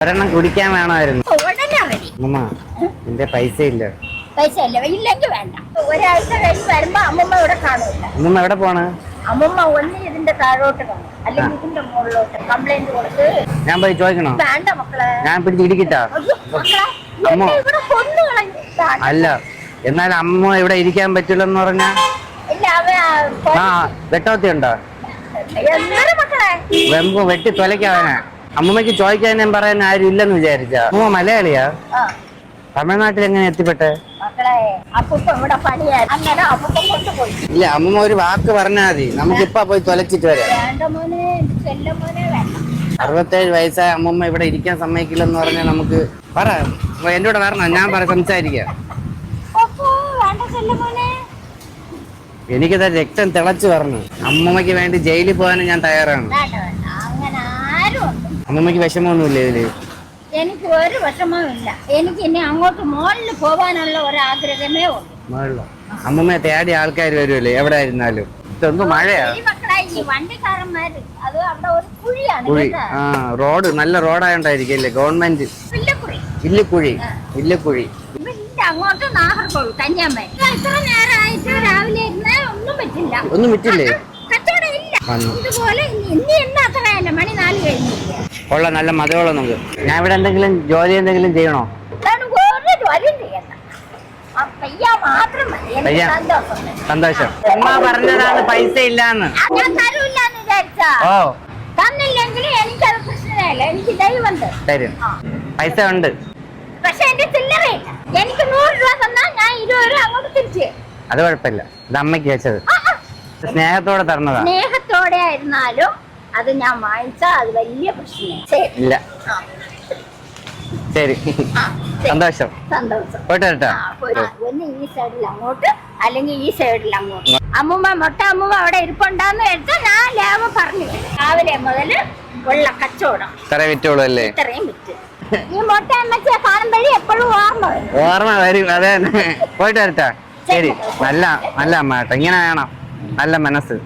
ഒരെണ്ണം കുടിക്കാൻ വേണമായിരുന്നു. ഉടനെ അമ്മ എന്റെ പൈസ ഇല്ല പൈസ ഇല്ല ഇല്ലെങ്കിൽ വേണ്ട. ഒരാഴ്ച കഴിഞ്ഞ് വരുമ്പോ അമ്മമ്മ ഇവിടെ അമ്മ എവിടെ പോണ്? അമ്മമ്മ ഒന്ന് ഇതിന്റെ താഴോട്ട് കാണും അല്ലെങ്കിൽ ഇതിന്റെ മുകളിലോട്ട് കംപ്ലൈന്റ് കൊടുത്ത് ഞാൻ പോയി ചോദിക്കണോ? വേണ്ട മക്കളെ. ഞാൻ പിടിച്ച് ഇടിക്കിട്ടാ. അയ്യോ, മക്കളെ അമ്മ. എന്നെ ഇവിടെ കൊന്നു കളഞ്ഞു. വേണ്ട. അല്ല എന്നാൽ അമ്മ ഇവിടെ ഇരിക്കാൻ പറ്റില്ലെന്ന് പറഞ്ഞ? ഇല്ല അവ ആ വെട്ടോത്തി ഉണ്ടോ? എന്തൊരു മക്കളെ? വെമ്പ് വെട്ടി തൊലയ്ക്കാവനെ അമ്മമ്മക്ക് ചോദിക്കാനും പറയാൻ ആരും ഇല്ലെന്ന് വിചാരിച്ച. അമ്മ മലയാളിയാ? തമിഴ്നാട്ടിൽ എങ്ങനെ എത്തിപ്പെട്ടെ? ഇല്ല അമ്മ ഒരു വാക്ക് പറഞ്ഞാൽ മതി. നമുക്ക് ഇപ്പൊ പോയി തൊലച്ചിട്ട് വരാം. അറുപത്തേഴ് വയസ്സായ അമ്മമ്മ ഇവിടെ ഇരിക്കാൻ സമ്മതിക്കില്ലെന്ന് പറഞ്ഞാൽ നമുക്ക് പറ. എന്റെ കൂടെ വരണം? ഞാൻ പറ സംസാരിക്കാം. എനിക്കത് രക്തം തിളച്ചു പറഞ്ഞു അമ്മമ്മയ്ക്ക് വേണ്ടി ജയിലിൽ പോകാനും ഞാൻ തയ്യാറാണ്. അങ്ങനെ ആരും ഉണ്ട് അമ്മമ്മയ്ക്ക് വിഷമമൊന്നുമില്ല ഇതിൽ? എനിക്ക് ഒരു വിഷമവും എനിക്ക് ഇനി അങ്ങോട്ട് മുകളിൽ പോകാനുള്ള ഒരാഗ്രഹമേ ഉള്ളൂ. മുകളിലോ? അമ്മമ്മയെ തേടി ആൾക്കാർ വരുമല്ലേ എവിടെ ആയിരുന്നാലും ഇതൊന്നും മഴയാ? ഈ മക്കളെ ഈ വണ്ടിക്കാരന്മാര്. അത് അവിടെ ഒരു കുഴിയാണ് കുഴി. കേട്ടോ. ആ റോഡ് നല്ല റോഡായോണ്ടായിരിക്കും അല്ലേ ഗവൺമെന്റ്? വില്ലക്കുഴി. ഇല്ലിക്കുഴി അങ്ങോട്ട് ഇത്ര നേരമായിട്ട് രാവിലെ ഇരുന്ന് ഒന്നും പറ്റില്ല. ഒന്നും വിറ്റില്ലേ കച്ചവടം ഇല്ല. വന്നു. ഇതുപോലെ ഇനി ഇനി എന്നാ അത്രയല്ല മണി നാല് കഴിഞ്ഞില്ല? ഉള്ള നല്ല മതമുള്ള നമുക്ക് ഞാൻ ഇവിടെ എന്തെങ്കിലും ജോലി എന്തെങ്കിലും ചെയ്യണോ. സന്തോഷം. അമ്മ പറഞ്ഞതാണ് പൈസ ഇല്ലാന്ന്. ഓ. എനിക്ക് ദൈവമുണ്ട്. തരും. പൈസ ഉണ്ട്. പക്ഷെ എന്റെ ചില്ലറയില്ല എനിക്ക് നൂറ് രൂപ ഞാൻ ഇരുപത് രൂപ അങ്ങോട്ട് തിരിച്ചു തരും. അത് കുഴപ്പമില്ല. ഇത് അമ്മയ്ക്ക് വെച്ചത്. സ്നേഹത്തോടെ തരണതാ സ്നേഹത്തോടെ ആയിരുന്നാലും അത് ഞാൻ വാങ്ങിച്ചാ അത് വലിയ പ്രശ്നം ഇല്ല. ശരി. സന്തോഷം. സന്തോഷം. ഒന്ന് ഈ സൈഡിൽ അങ്ങോട്ട് അല്ലെങ്കിൽ ഈ സൈഡിൽ അങ്ങോട്ട്. അമ്മുമ്മ മൊട്ട അമ്മുമ്മ അവിടെ ഇരിപ്പുണ്ടാന്ന് എടുത്ത് ഞാൻ ലാഭം പറഞ്ഞു. രാവിലെ മുതൽ ഉള്ള കച്ചവടം. ഇത്ര വിറ്റോളൂ അല്ലേ? ഇത്രയും വിറ്റ്. ഈ മൊട്ട കാണുമ്പോഴേ എപ്പോഴും ഓർമ്മ ഓർമ്മ വരും അതെ പോയിട്ട് വരട്ടാ. ശരി. നല്ല നല്ല അമ്മ കേട്ടോ. ഇങ്ങനെ വേണം. നല്ല മനസ്സ്.